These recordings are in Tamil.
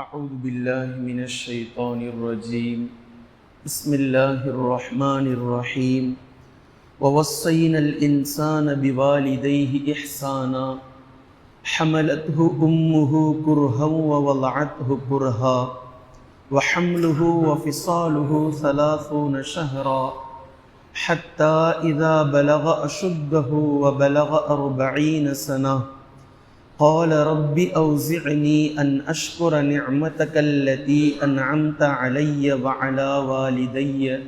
أعوذ بالله من الشيطان الرجيم. بسم الله الرحمن الرحيم. ووصينا الإنسان بوالديه إحسانا. حملته أمه كرها ووضعته كرها. وحمله وفصاله ثلاثون شهرا. حتى إذا بلغ أشده وبلغ أربعين سنة. قال رب أوزعني أن أشكر نعمتك التي أنعمت علي وعلى والدي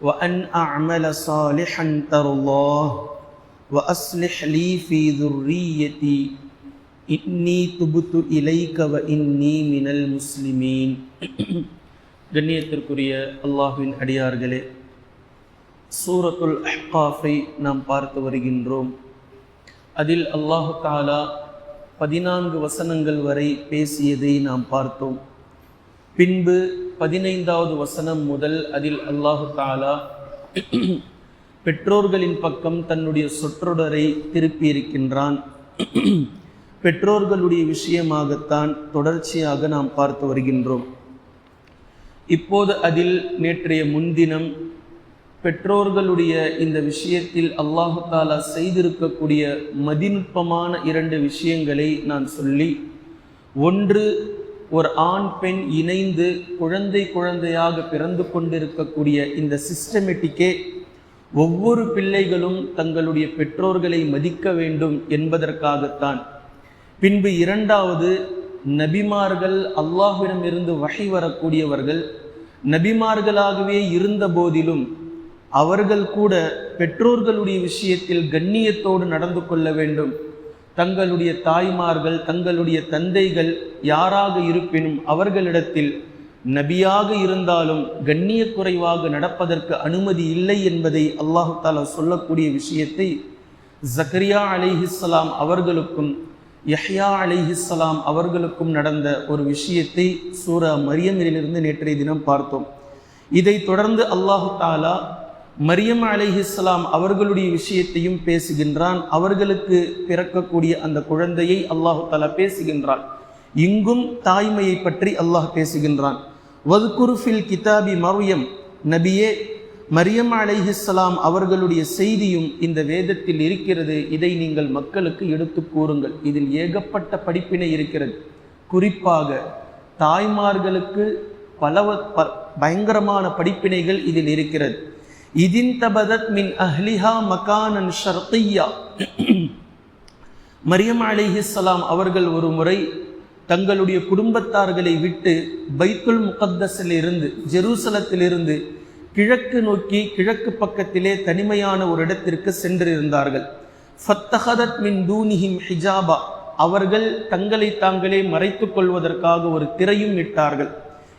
وأن أعمل صالحا ترضاه وأصلح لي في ذريتي إني تبت إليك وإني من المسلمين கண்ணியத்திற்குரிய அல்லாஹ்வின் அடியார்களே சூரத்துல் அஹ்காஃபை நாம் பார்த்து வருகின்றோம் அதில் அல்லாஹு தாலா பதினான்கு வசனங்கள் வரை பேசியதை நாம் பார்த்தோம். பின்பு பதினைந்தாவது வசனம் முதல் அதில் அல்லாஹு தாலா பெற்றோர்களின் பக்கம் தன்னுடைய சொற்றொடரை திருப்பியிருக்கின்றான். பெற்றோர்களுடைய விஷயமாகத்தான் தொடர்ச்சியாக நாம் பார்த்து வருகின்றோம். இப்போது அதில் நேற்றைய முன்தினம் பெற்றோர்களுடைய இந்த விஷயத்தில் அல்லாஹு தாலா செய்திருக்கக்கூடிய மதிநுட்பமான இரண்டு விஷயங்களை நான் சொல்லி ஒன்று ஒரு ஆண் பெண் இணைந்து குழந்தை குழந்தையாக பிறந்து கொண்டிருக்கக்கூடிய இந்த சிஸ்டமேட்டிக்கே ஒவ்வொரு பிள்ளைகளும் தங்களுடைய பெற்றோர்களை மதிக்க வேண்டும் என்பதற்காகத்தான். பின்பு இரண்டாவது நபிமார்கள் அல்லாஹ்விடமிருந்து வகை வரக்கூடியவர்கள் நபிமார்களாகவே இருந்த போதிலும் அவர்கள் கூட பெற்றோர்களுடைய விஷயத்தில் கண்ணியத்தோடு நடந்து கொள்ள வேண்டும். தங்களுடைய தாய்மார்கள் தங்களுடைய தந்தைகள் யாராக இருப்பினும் அவர்களிடத்தில் நபியாக இருந்தாலும் கண்ணிய குறைவாக நடப்பதற்கு அனுமதி இல்லை என்பதை அல்லாஹு தாலா சொல்லக்கூடிய விஷயத்தை ஜக்கரியா அலிஹிஸ்லாம் அவர்களுக்கும் யஹ்யா அலிஹிஸ்லாம் அவர்களுக்கும் நடந்த ஒரு விஷயத்தை சூரா மரியமிலிருந்து நேற்றைய தினம் பார்த்தோம். இதை தொடர்ந்து அல்லாஹு தாலா மரியம் அலிஹிஸ்லாம் அவர்களுடைய விஷயத்தையும் பேசுகின்றான். அவர்களுக்கு பிறக்கக்கூடிய அந்த குழந்தையை அல்லாஹு தலா பேசுகின்றான். இங்கும் தாய்மையை பற்றி அல்லாஹ் பேசுகின்றான். வதுகுருஃபில் கிதாபி மரியம். நபியே மரியம் அலிஹிஸ்லாம் அவர்களுடைய செய்தியும் இந்த வேதத்தில் இருக்கிறது. இதை நீங்கள் மக்களுக்கு எடுத்து கூறுங்கள். இதில் ஏகப்பட்ட படிப்பினை இருக்கிறது. குறிப்பாக தாய்மார்களுக்கு பல பயங்கரமான படிப்பினைகள் இதில் இருக்கிறது. இதின் மின் அஹ்லிஹா மகானன் ஷர்கியா மரியம் அலிஹிஸ்லாம் அவர்கள் ஒரு முறை தங்களுடைய குடும்பத்தார்களை விட்டு பைத்துல் முகத்தஸில் இருந்து ஜெருசலத்திலிருந்து கிழக்கு நோக்கி கிழக்கு பக்கத்திலே தனிமையான ஒரு இடத்திற்கு சென்றிருந்தார்கள். ஃபத்தஹதத் மின் தூனிஹிம் ஹிஜாபா. அவர்கள் தங்களை தாங்களே மறைத்து கொள்வதற்காக ஒரு திரையும் இட்டார்கள்.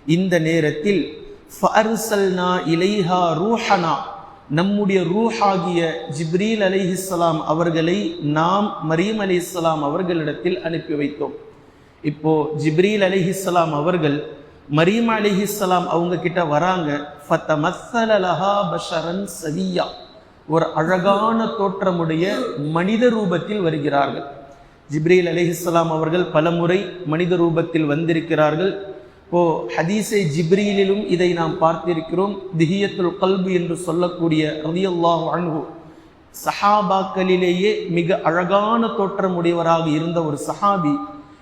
இந்த நேரத்தில் ஃபர்சல்னா இலைஹா ரூஹனா நம்முடைய ரூஹாகிய ஜிப்ரீல் அலிஹிஸ்லாம் அவர்களை நாம் மரீம் அலி இஸ்லாம் அவர்களிடத்தில் அனுப்பி வைத்தோம். இப்போ ஜிப்ரீல் அலிஹிஸ்லாம் அவர்கள் மரீம் அலிஹிஸ்லாம் அவங்க கிட்ட வராங்க. ஃபத்த மசலலஹா பஷரன் சவியா ஒரு அழகான தோற்றமுடைய மனித ரூபத்தில் வருகிறார்கள். ஜிப்ரீல் அலிஹிஸ்லாம் அவர்கள் பலமுறை மனித ரூபத்தில் வந்திருக்கிறார்கள். இப்போ ஹதீஸை ஜிப்ரீலிலும் இதை நாம் பார்த்திருக்கிறோம். திஹியத்துல் கல்பு என்று சொல்லக்கூடிய ரதியல்லாஹு அன்ஹு. சஹாபாக்களிலேயே மிக அழகான தோற்றமுடையவராக இருந்த ஒரு சஹாபி.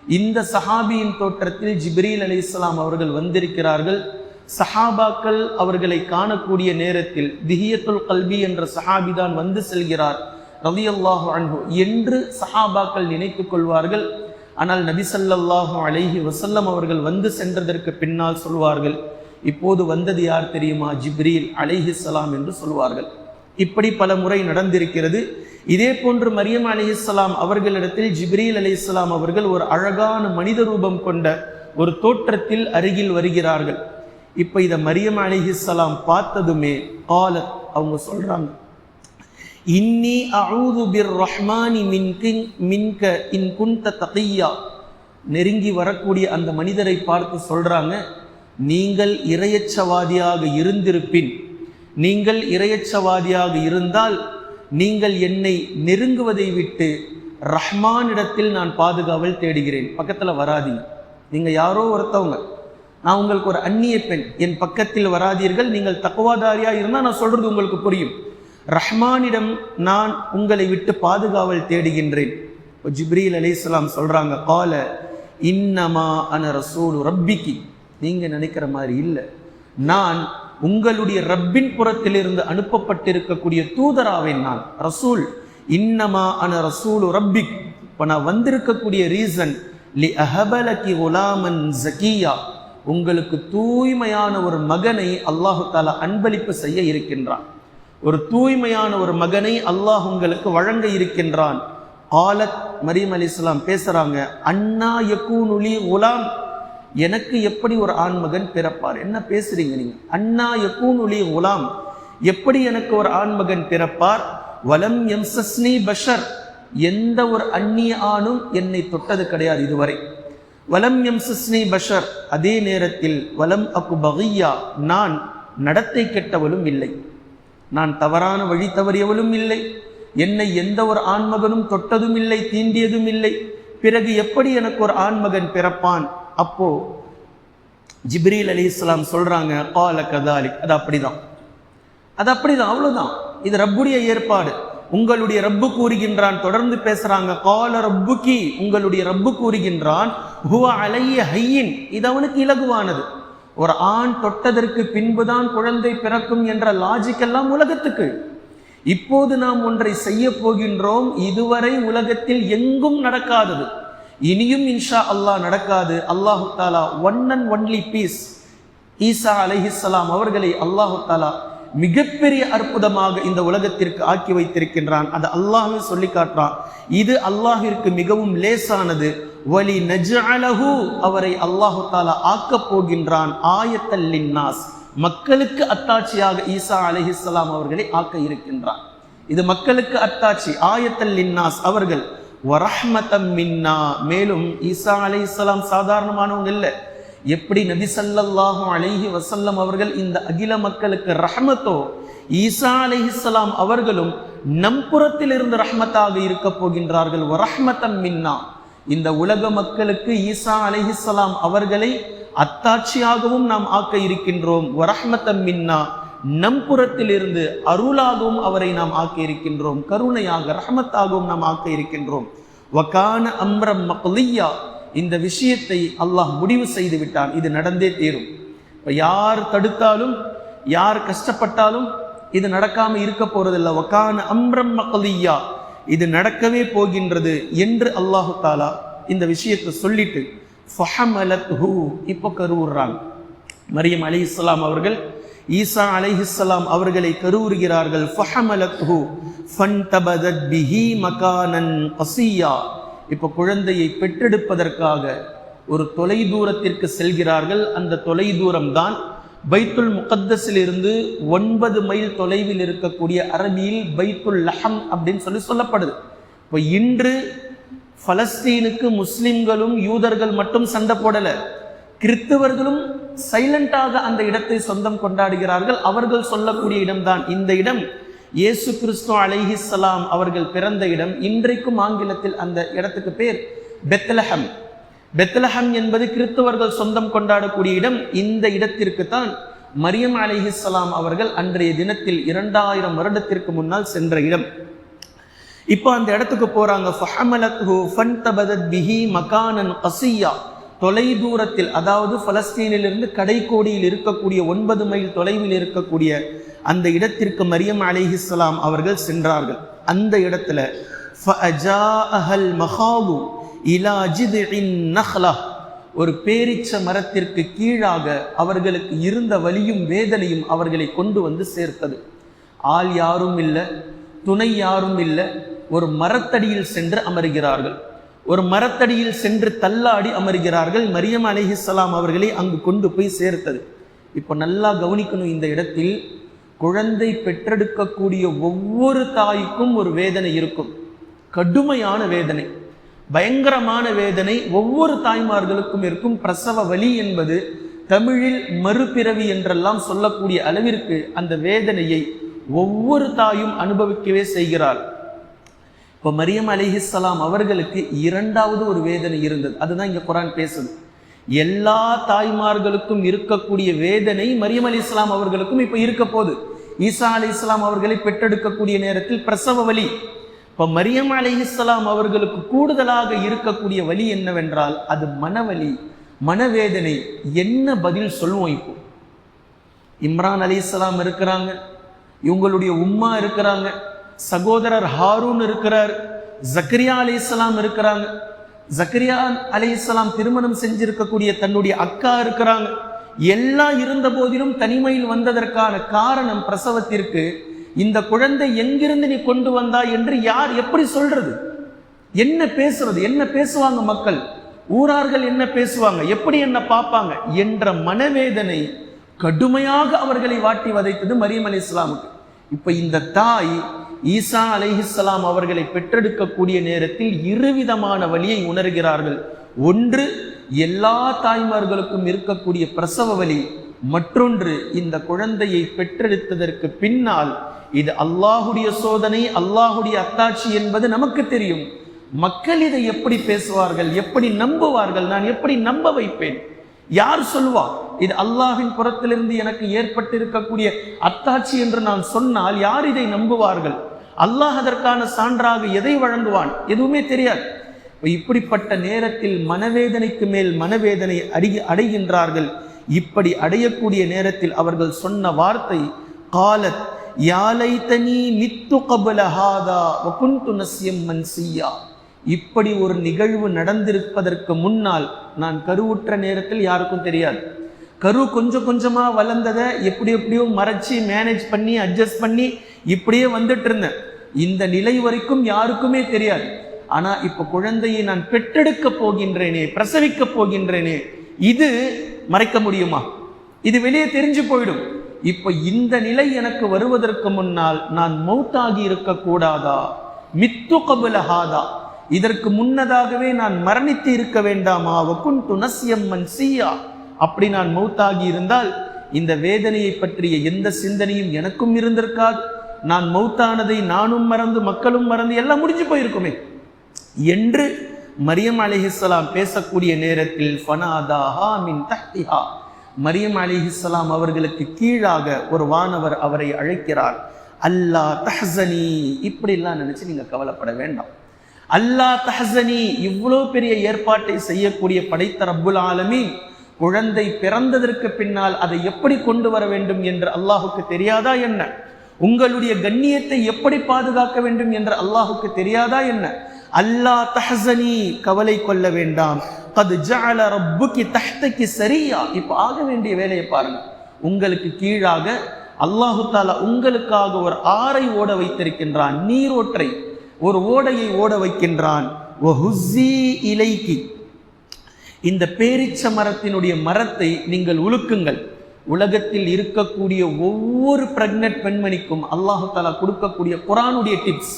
இந்த சஹாபியின் தோற்றத்தில் ஜிப்ரீல் அலி இஸ்லாம் அவர்கள் வந்திருக்கிறார்கள். சஹாபாக்கள் அவர்களை காணக்கூடிய நேரத்தில் திஹியத்துல் கல்வி என்ற சஹாபி தான் வந்து செல்கிறார். ரதியல்லாஹு அன்ஹு. என்று சஹாபாக்கள் நினைத்துக் கொள்வார்கள். ஆனால் நபிசல்லாஹு அலைஹி வசல்லம் அவர்கள் வந்து சென்றதற்கு பின்னால் சொல்வார்கள் இப்போது வந்தது யார் தெரியுமா? ஜிப்ரீல் அலைஹி சலாம் என்று சொல்வார்கள். இப்படி பல முறை நடந்திருக்கிறது. இதே போன்று மரியம் அலிஹிஸ்லாம் அவர்களிடத்தில் ஜிப்ரீல் அலி இஸ்லாம் அவர்கள் ஒரு அழகான மனித ரூபம் கொண்ட ஒரு தோற்றத்தில் அருகில் வருகிறார்கள். இப்போ இதை மரியம் அலிஹிஸ்லாம் பார்த்ததுமே காலத் அவங்க சொல்றாங்க. இன்னி அவுது பிர் ரஹ்மானி மின்கிங் மின்க இன் குண்ட தகையா. நெருங்கி வரக்கூடிய அந்த மனிதரை பார்த்து சொல்கிறாங்க நீங்கள் இரையச்சவாதியாக இருந்திருப்பின். நீங்கள் இரையச்சவாதியாக இருந்தால் நீங்கள் என்னை நெருங்குவதை விட்டு ரஹ்மானிடத்தில் நான் பாதுகாவல் தேடுகிறேன். பக்கத்தில் வராதீங்க. நீங்கள் யாரோ ஒருத்தவங்க. நான் உங்களுக்கு ஒரு அந்நிய பெண். என் பக்கத்தில் வராதீர்கள். நீங்கள் தக்குவாதாரியாக இருந்தால் நான் சொல்கிறது உங்களுக்கு புரியும். ரஹ்மானிடம் நான் உங்களை விட்டு பாதுகாவல் தேடுகின்றேன். ஜிப்ரீல் அலிஸ்லாம் சொல்கிறாங்க கால இன்னமா அன ரசூல் ரப்பிக்கு. நீங்கள் நினைக்கிற மாதிரி இல்லை. நான் உங்களுடைய ரப்பின் புறத்திலிருந்து அனுப்பப்பட்டிருக்கக்கூடிய தூதராவேன் நான். ரசூல் இன்னமா அன ரசூல் ரப்பிக். இப்போ நான் வந்திருக்கக்கூடிய ரீசன் லி அஹபலகி குலாமன் ஜக்கியா உங்களுக்கு தூய்மையான ஒரு மகனை அல்லாஹு தாலா அன்பளிப்பு செய்ய இருக்கின்றான். ஒரு தூய்மையான ஒரு மகனை அல்லாஹ் உங்களுக்கு வழங்க இருக்கின்றான். ஆலத் மரியம் அலி இஸ்லாம் பேசுறாங்க அண்ணா யக்கூனுலி உலாம் எனக்கு எப்படி ஒரு ஆண்மகன் பிறப்பார்? என்ன பேசுறீங்க நீங்க? அண்ணா யக்கூனுலி உலாம் எப்படி எனக்கு ஒரு ஆண்மகன் பிறப்பார்? வலம் எம்சஸ்னி பஷர். எந்த ஒரு அந்நிய ஆணும் என்னை தொட்டது கிடையாது இதுவரை. வலம் எம்சஸ்னி பஷர். அதே நேரத்தில் வலம் அக்கு பகையா. நான் நடத்தை கெட்டவளும் இல்லை. நான் தவறான வழி தவறியவளும் இல்லை. என்னை எந்த ஒரு ஆண்மகனும் தொட்டதும் இல்லை தீண்டியதும் இல்லை. பிறகு எப்படி எனக்கு ஒரு ஆண்மகன் பிறப்பான்? அப்போ ஜிப்ரீல் அலி இஸ்லாம் சொல்றாங்க கால கதாலி அது அப்படிதான். அது அப்படிதான் அவ்வளவுதான். இது ரப்புடைய ஏற்பாடு. உங்களுடைய ரப்பு கூறுகின்றான் தொடர்ந்து பேசுறாங்க கால ரப்புக்கி. உங்களுடைய ரப்பு கூறுகின்றான் ஹுவ அலைய ஹையின். இது அவனுக்கு இலகுவானது. ஒரு ஆண் தொட்டதற்கு பின்புதான் குழந்தை பிறக்கும் என்ற லாஜிக் எல்லாம் உலகத்துக்கு. இப்போது நாம் ஒன்றை செய்ய போகின்றோம் இதுவரை உலகத்தில் எங்கும் நடக்காதது. இனியும் இன்ஷா அல்லாஹ் நடக்காது. அல்லாஹு தாலா ஒன் அண்ட் ஒன்லி பீஸ் ஈசா அலஹிஸ்லாம் அவர்களை அல்லாஹு தாலா மிகப்பெரிய அற்புதமாக இந்த உலகத்திற்கு ஆக்கி வைத்திருக்கின்றான். அதை அல்லாஹே சொல்லி காட்டுறான். இது அல்லாஹிற்கு மிகவும் லேசானது. வலி நஜ்அலஹு அவரை அல்லாஹு தாலா ஆக்கப் போகின்றான் ஆயத்தல்லின் நாஸ் மக்களுக்கு அத்தாட்சியாக ஈசா அலிஹிஸ்லாம் அவர்களை ஆக்க இருக்கின்றான். இது மக்களுக்கு அத்தாட்சி ஆயத்தல் லின்னாஸ் அவர்கள். வரஹ்மதம் மின்னா மேலும் ஈசா அலைஹிஸ்ஸலாம் சாதாரணமானவங்க இல்லை. எப்படி நபி சல்லாஹும் அலைஹி வசல்லம் அவர்கள் இந்த அகில மக்களுக்கு ரஹ்மத்தோ ஈசா அலிஹிஸ்லாம் அவர்களும் நம் புறத்தில் இருந்து ரஹமத்தாக இருக்க போகின்றார்கள். வரஹ்மதம் மின்னா இந்த உலக மக்களுக்கு ஈசா அலிஹிஸ்லாம் அவர்களை அத்தாட்சியாகவும் நாம் ஆக்க இருக்கின்றோம். வரஹ்மத்தம் மின்னா நம் புறத்திலிருந்து அருளாகவும் அவரை நாம் ஆக்க இருக்கின்றோம். கருணையாக ரஹமத்தாகவும் நாம் ஆக்க இருக்கின்றோம். வகான அம்ரம் மக்லியா இந்த விஷயத்தை அல்லாஹ் முடிவு செய்து விட்டான். இது நடந்தே தீரும். இப்போ யார் தடுத்தாலும் யார் கஷ்டப்பட்டாலும் இது நடக்காமல் இருக்க போறதில்லை. வக்கான அம்ரம் மக்லியா இது நடக்கவே போகின்றது என்று அல்லாஹு தாலா இந்த விஷயத்தை சொல்லிட்டு ஃபஹமலத் ஹூ இப்போ கருவுறாங்க மரியம் அலி இஸ்லாம் அவர்கள் ஈசா அலைஹிஸ்லாம் அவர்களை கருவுறுகிறார்கள் ஃபஹமலத் ஹூ ஃபன்தபதத் பிஹி மகானன் பசியா இப்போ குழந்தையை பெற்றெடுப்பதற்காக ஒரு தொலை தூரத்திற்கு செல்கிறார்கள். அந்த தொலை தூரம் தான் பைத்துல் முகத்தஸில் இருந்து ஒன்பது மைல் தொலைவில் இருக்கக்கூடிய அரபியில் பைத்துல் லஹம் அப்படின்னு சொல்லி சொல்லப்படுது. இப்போ இன்று பலஸ்தீனுக்கு முஸ்லிம்களும் யூதர்கள் மட்டும் சண்டை போடல. கிறிஸ்தவர்களும் சைலண்டாக அந்த இடத்தை சொந்தம் கொண்டாடுகிறார்கள். அவர்கள் சொல்லக்கூடிய இடம்தான் இந்த இடம். இயேசு கிறிஸ்து அலைஹிஸ்லாம் அவர்கள் பிறந்த இடம். இன்றைக்கும் ஆங்கிலத்தில் அந்த இடத்துக்கு பேர் பெத்லஹம். பெத்லஹம் என்பது கிறிஸ்தவர்கள் சொந்தம் கொண்டாடக்கூடிய இடம். இந்த இடத்திற்கு தான் மரியம் அலிஹிஸ்லாம் அவர்கள் அன்றைய தினத்தில் இரண்டாயிரம் வருடத்திற்கு முன்னால் சென்ற இடம். இப்போ அந்த இடத்துக்கு போறாங்க. மகானன் தொலை தூரத்தில் அதாவது பலஸ்தீனிலிருந்து கடைக்கோடியில் இருக்கக்கூடிய ஒன்பது மைல் தொலைவில் இருக்கக்கூடிய அந்த இடத்திற்கு மரியம் அலிஹிஸ்லாம் அவர்கள் சென்றார்கள். அந்த இடத்துல இலா நஹ்லா. ஒரு பேரிச்ச மரத்திற்கு கீழாக அவர்களுக்கு இருந்த வலியும் வேதனையும் அவர்களை கொண்டு வந்து சேர்த்தது. ஆள் யாரும் இல்லை துணை யாரும் இல்லை ஒரு மரத்தடியில் சென்று அமர்கிறார்கள். ஒரு மரத்தடியில் சென்று தள்ளாடி அமர்கிறார்கள். மரியம் அலிஹிஸ்லாம் அவர்களை அங்கு கொண்டு போய் சேர்த்தது. இப்போ நல்லா கவனிக்கணும் இந்த இடத்தில். குழந்தை பெற்றெடுக்கக்கூடிய ஒவ்வொரு தாய்க்கும் ஒரு வேதனை இருக்கும். கடுமையான வேதனை. பயங்கரமான வேதனை ஒவ்வொரு தாய்மார்களுக்கும் இருக்கும் பிரசவ வலி என்பது தமிழில் மறுபிறவி என்றெல்லாம் சொல்லக்கூடிய அளவிற்கு அந்த வேதனையை ஒவ்வொரு தாயும் அனுபவிக்கவே செய்கிறாள். இப்போ மரியம் அலிஹிஸ்லாம் அவர்களுக்கு இரண்டாவது ஒரு வேதனை இருந்தது. அதுதான் இங்க குரான் பேசுது. எல்லா தாய்மார்களுக்கும் இருக்கக்கூடிய வேதனை மரியம் அலி இஸ்லாம் அவர்களுக்கும் இப்ப இருக்க போகுது. ஈசா அலி இஸ்லாம் அவர்களை பெற்றெடுக்கக்கூடிய நேரத்தில் பிரசவ வலி. இப்போ மரியம் அலி அவர்களுக்கு கூடுதலாக இருக்கக்கூடிய வலி என்னவென்றால் அது மனவலி மனவேதனை என்ன பதில் சொல்லுவோம் இப்போ? இம்ரான் அலிஸ்லாம் இருக்கிறாங்க இவங்களுடைய உம்மா இருக்கிறாங்க சகோதரர் ஹாரூன் இருக்கிறார் ஜக்கரியா அலி இஸ்லாம் இருக்கிறாங்க. ஜக்கரியா அலி இஸ்லாம் திருமணம் செஞ்சிருக்கக்கூடிய தன்னுடைய அக்கா இருக்கிறாங்க. எல்லாம் இருந்த போதிலும் தனிமையில் வந்ததற்கான காரணம் பிரசவத்திற்கு இந்த குழந்தை எங்கிருந்து நீ கொண்டு வந்தாய் என்று யார் எப்படி சொல்றது? என்ன பேசுறது? என்ன பேசுவாங்க மக்கள்? ஊரார்கள் என்ன பேசுவாங்க? எப்படி என்ன பார்ப்பாங்க? என்ற மனவேதனை கடுமையாக அவர்களை வாட்டி வதைத்தது மரியம் அலி இஸ்லாமுக்கு. இப்ப இந்த தாய் ஈசா அலைஹிஸ்ஸலாம் அவர்களை பெற்றெடுக்கக்கூடிய நேரத்தில் இருவிதமான வழியை உணர்கிறார்கள். ஒன்று எல்லா தாய்மார்களுக்கும் இருக்கக்கூடிய பிரசவ வலி மற்றொன்று இந்த குழந்தையை பெற்றெடுத்ததற்கு பின்னால் இது அல்லாஹுடைய சோதனை அல்லாஹுடைய அத்தாட்சி என்பது நமக்கு தெரியும். மக்கள் இதை எப்படி பேசுவார்கள் எப்படி நம்புவார்கள் நான் எப்படி நம்ப வைப்பேன்? யார் சொல்வா இது அல்லாஹின் புறத்திலிருந்து எனக்கு ஏற்பட்டிருக்கக்கூடிய அத்தாட்சி என்று நான் சொன்னால் யார் இதை நம்புவார்கள்? அல்லாஹ் அதற்கான சான்றாக எதை வழங்குவான்? எதுவுமே தெரியாது. இப்படிப்பட்ட நேரத்தில் மனவேதனைக்கு மேல் மனவேதனை அடி அடைகின்றார்கள். இப்படி அடையக்கூடிய நேரத்தில் அவர்கள் சொன்ன வார்த்தை காலத் யாலைத்தனி மித்து கபல ஹாதா வகுந்து மன்சியா. இப்படி ஒரு நிகழ்வு நடந்திருப்பதற்கு முன்னால் நான் கருவுற்ற நேரத்தில் யாருக்கும் தெரியாது. கரு கொஞ்சம் கொஞ்சமாக வளர்ந்ததை எப்படி எப்படியோ மறைச்சி மேனேஜ் பண்ணி அட்ஜஸ்ட் பண்ணி இப்படியே வந்துட்டு இருந்தேன். இந்த நிலை வரைக்கும் யாருக்குமே தெரியாது. ஆனால் இப்போ குழந்தையை நான் பெற்றெடுக்க போகின்றேனே பிரசவிக்க போகின்றேனே இது மறைக்க முடியுமா? இது வெளியே தெரிஞ்சு போயிடும். இப்ப இந்த நிலை எனக்கு வருவதற்கு முன்னால் நான் மௌத்தாகி இருக்க கூடாதா? மித்து கபுலஹாதா இதற்கு முன்னதாகவே நான் மரணித்து இருக்க வேண்டாமா? வகுன் துணசியம் சீயா. அப்படி நான் மௌத்தாகி இருந்தால் இந்த வேதனையை பற்றிய எந்த சிந்தனையும் எனக்கும் இருந்திருக்காது. நான் மௌத்தானதை நானும் மறந்து மக்களும் மறந்து எல்லாம் முடிஞ்சு போயிருக்குமே. என்று மரியம் அலிஹிஸ்லாம் பேசக்கூடிய நேரத்தில் ஃபனாதாஹா மின் தஹ்திஹா. மரியம் அலிஹிஸ்லாம் அவர்களுக்கு கீழாக ஒரு வானவர் அவரை அழைக்கிறார். அல்லா தஹசனி. இப்படிலாம் நினைச்சு நீங்க கவலைப்பட வேண்டாம். அல்லா தஹசனி. இவ்வளோ பெரிய ஏற்பாட்டை செய்யக்கூடிய படைத்த ரப்புல் ஆலமீன் குழந்தை பிறந்ததற்கு பின்னால் அதை எப்படி கொண்டு வர வேண்டும் என்று அல்லாஹுக்கு தெரியாதா என்ன? உங்களுடைய கண்ணியத்தை எப்படி பாதுகாக்க வேண்டும் என்று அல்லாஹுக்கு தெரியாதா என்ன? அல்லா தஹசனி கவலை கொள்ள வேண்டாம். கது ஜால ரப்புக்கு தஹ்தக்கு சரியா. இப்ப ஆக வேண்டிய வேலையை பாருங்க. உங்களுக்கு கீழாக அல்லாஹு தாலா உங்களுக்காக ஒரு ஆறை ஓட வைத்திருக்கின்றான். நீரோற்றை ஒரு ஓடையை ஓட வைக்கின்றான். வஹுஸ்ஸி இந்த பேரிச்ச மரத்தினுடைய மரத்தை நீங்கள் உழுக்குங்கள் உலகத்தில் இருக்கக்கூடிய ஒவ்வொரு பிரெக்னட் பெண்மணிக்கும் அல்லாஹு தாலா கொடுக்கக்கூடிய குரானுடைய டிப்ஸ்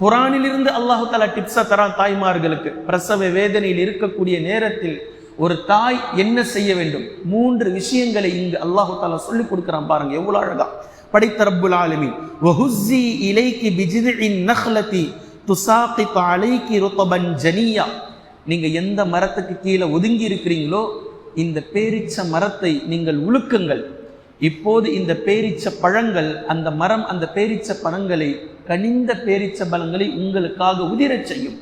குரானிலிருந்து அல்லாஹு தாலா டிப்ஸை தரான் தாய்மார்களுக்கு. பிரசவ வேதனையில் இருக்கக்கூடிய நேரத்தில் ஒரு தாய் என்ன செய்ய வேண்டும்? மூன்று விஷயங்களை இங்கு அல்லாஹு தாலா சொல்லி கொடுக்குறான் பாருங்க எவ்வளோ அழகா. படைத்த ரப்புல் ஆலமி வஹுஸ்ஸி இலைக்கி பிஜிதின் நஹ்லதி துசாக்கி அலைக்கி ருத்தபன் ஜனியா. நீங்கள் எந்த மரத்துக்கு கீழே ஒதுங்கி இருக்கிறீங்களோ இந்த பேரிச்ச மரத்தை நீங்கள் உழுக்குங்கள். இப்போது இந்த பேரிச்ச பழங்கள் அந்த மரம் அந்த பேரிச்ச பழங்களை கனிந்த பேரிச்ச பலங்களை உங்களுக்காக உதிரச் செய்யும்.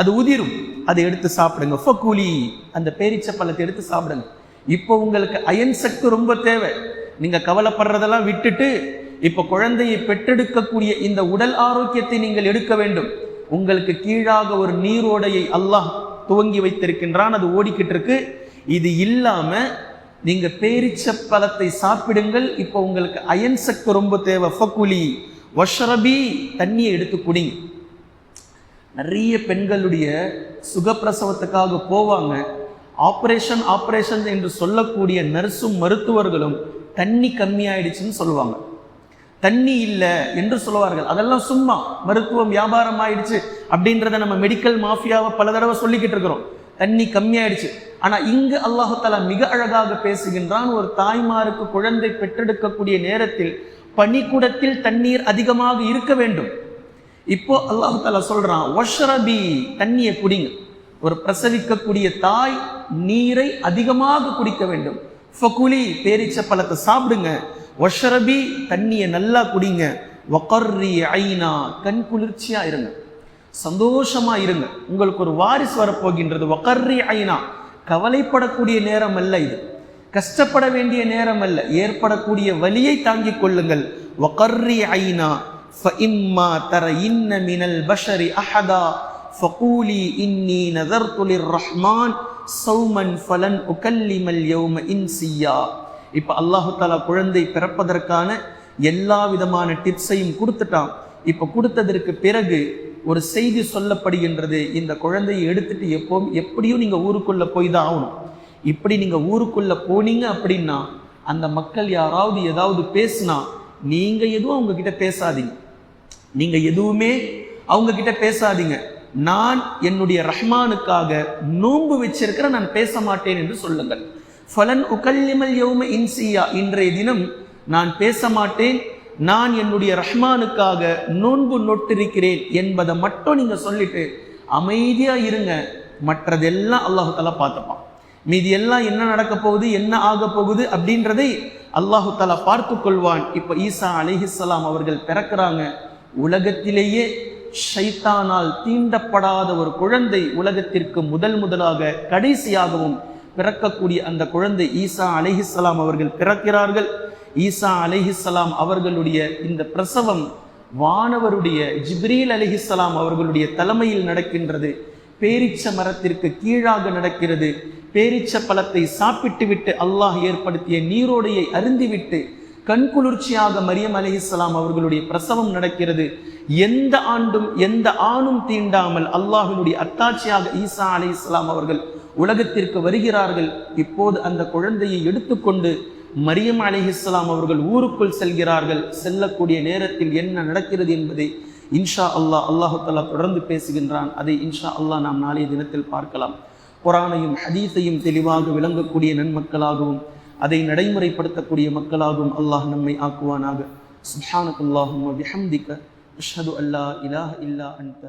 அது உதிரும். அதை எடுத்து சாப்பிடுங்க. ஃபக்கூலி அந்த பேரிச்ச பழத்தை எடுத்து சாப்பிடுங்க. இப்போ உங்களுக்கு அயன் சக்தி ரொம்ப தேவை. நீங்கள் கவலைப்படுறதெல்லாம் விட்டுட்டு இப்போ குழந்தையை பெற்றெடுக்கக்கூடிய இந்த உடல் ஆரோக்கியத்தை நீங்கள் எடுக்க வேண்டும். உங்களுக்கு கீழாக ஒரு நீரோடையை அல்லாஹ் துவங்கி வைத்திருக்கின்றான். அது ஓடிக்கிட்டு இருக்கு. இது இல்லாமல் நீங்கள் பேரிச்ச பழத்தை சாப்பிடுங்கள். இப்போ உங்களுக்கு அயன் சக்தி ரொம்ப தேவை. ஃபக்குலி வஷ்ரபி தண்ணியை எடுத்து குடிங்க நிறைய பெண்களுடைய சுகப்பிரசவத்துக்காக போவாங்க. ஆப்ரேஷன் ஆப்ரேஷன் என்று சொல்லக்கூடிய நர்ஸும் மருத்துவர்களும் தண்ணி கம்மியாயிடுச்சுன்னு சொல்லுவாங்க. தண்ணி இல்லை என்று சொல்லுவார்கள். அதெல்லாம் சும்மா மருத்துவம் வியாபாரம் ஆயிடுச்சு அப்படின்றத நம்ம மெடிக்கல் மாஃபியாவை பல தடவை சொல்லிக்கிட்டு இருக்கிறோம். தண்ணி கம்மியாயிடுச்சு. ஆனா இங்கு அல்லாஹால மிக அழகாக பேசுகின்றான் ஒரு தாய்மாருக்கு குழந்தை பெற்றெடுக்கக்கூடிய நேரத்தில் பனிக்குடத்தில் தண்ணீர் அதிகமாக இருக்க வேண்டும். இப்போ அல்லாஹு தாலா சொல்றான் ஒஷ்ரபி தண்ணியை குடிங்க. ஒரு பிரசவிக்கக்கூடிய தாய் நீரை அதிகமாக குடிக்க வேண்டும். ஃபகுலி பேரிச்ச பழத்தை சாப்பிடுங்க. ஒஷரபி தண்ணியை நல்லா குடிங்க. ஒக்கர்ரி ஐனா கண் குளிர்ச்சியா இருங்க. சந்தோஷமா இருங்க. உங்களுக்கு ஒரு வாரிசு வரப்போகின்றது. ஒக்கர்ரி ஐனா கவலைப்படக்கூடிய நேரம் அல்ல இது. கஷ்டப்பட வேண்டிய நேரம் அல்ல ஏற்படக்கூடிய வலியை தாங்கிக் கொள்ளுங்கள் வகர்ரி ஐனா فإما ترين من البشر أحدا فقولي إني نذرت للرحمن صوما فلن أكلم اليوم إنسيا இப்ப அல்லாஹு தாலா குழந்தை பிறப்பதற்கான எல்லா விதமான டிப்ஸையும் கொடுத்துட்டான் இப்ப கொடுத்ததற்கு பிறகு ஒரு செய்தி சொல்லப்படுகின்றது இந்த குழந்தையை எடுத்துட்டு எப்பவும் எப்படியும் நீங்க ஊருக்குள்ள போய் தான் ஆகணும் இப்படி நீங்கள் ஊருக்குள்ளே போனீங்க அப்படின்னா அந்த மக்கள் யாராவது ஏதாவது பேசுனா நீங்கள் எதுவும் அவங்கக்கிட்ட பேசாதீங்க. நீங்கள் எதுவுமே அவங்கக்கிட்ட பேசாதீங்க. நான் என்னுடைய ரஹ்மானுக்காக நோன்பு வச்சிருக்கிற நான் பேச மாட்டேன் என்று சொல்லுங்கள். ஃபலன் உகல்லிமல் யௌம இன்சியா இன்றைய தினம் நான் பேச மாட்டேன் நான் என்னுடைய ரஹ்மானுக்காக நோன்பு நொட்டிருக்கிறேன் என்பதை மட்டும் நீங்கள் சொல்லிட்டு அமைதியாக இருங்க. மற்றதெல்லாம் அல்லாஹு தலா பார்த்துப்பான். மீதி எல்லாம் என்ன நடக்க போகுது என்ன ஆக போகுது அப்படின்றதை அல்லாஹு தலா பார்த்து கொள்வான். இப்ப ஈசா அலிஹிஸ்லாம் அவர்கள் பிறக்கிறாங்க. உலகத்திலேயே ஷைத்தானால் தீண்டப்படாத ஒரு குழந்தை உலகத்திற்கு முதல் முதலாக கடைசியாகவும் பிறக்கக்கூடிய அந்த குழந்தை ஈசா அலிஹிஸ்லாம் அவர்கள் பிறக்கிறார்கள். ஈசா அலிஹிஸ்லாம் அவர்களுடைய இந்த பிரசவம் வானவருடைய ஜிப்ரீல் அலிஹிஸ்லாம் அவர்களுடைய தலைமையில் நடக்கின்றது. பேரிச்ச மரத்திற்கு கீழாக நடக்கிறது. பேரிச்ச பழத்தை சாப்பிட்டுவிட்டு அல்லாஹ் ஏற்படுத்திய நீரோடையை அருந்திவிட்டு கண்குளிர்ச்சியாக மரியம் அலிஹிஸ்லாம் அவர்களுடைய பிரசவம் நடக்கிறது. எந்த ஆண்டும் எந்த ஆணும் தீண்டாமல் அல்லாஹினுடைய அத்தாட்சியாக ஈசா அலி இஸ்லாம் அவர்கள் உலகத்திற்கு வருகிறார்கள். இப்போது அந்த குழந்தையை எடுத்துக்கொண்டு மரியம் அலிஹிஸ்லாம் அவர்கள் ஊருக்குள் செல்கிறார்கள். செல்லக்கூடிய நேரத்தில் என்ன நடக்கிறது என்பதை இன்ஷா அல்லாஹ் அல்லாஹு தொடர்ந்து பேசுகின்றான். அதை இன்ஷா அல்லாஹ் நாம் நாளைய தினத்தில் பார்க்கலாம். குரானையும் ஹதீஸையும் தெளிவாக விளங்கக்கூடிய நன்மக்களாகவும் அதை நடைமுறைப்படுத்தக்கூடிய மக்களாகவும் அல்லாஹ் நம்மை ஆக்குவானாக. சுஹானக்குல்லாஹும் அஷ்ஹது அல்லா இலாஹ இல்லா அந்த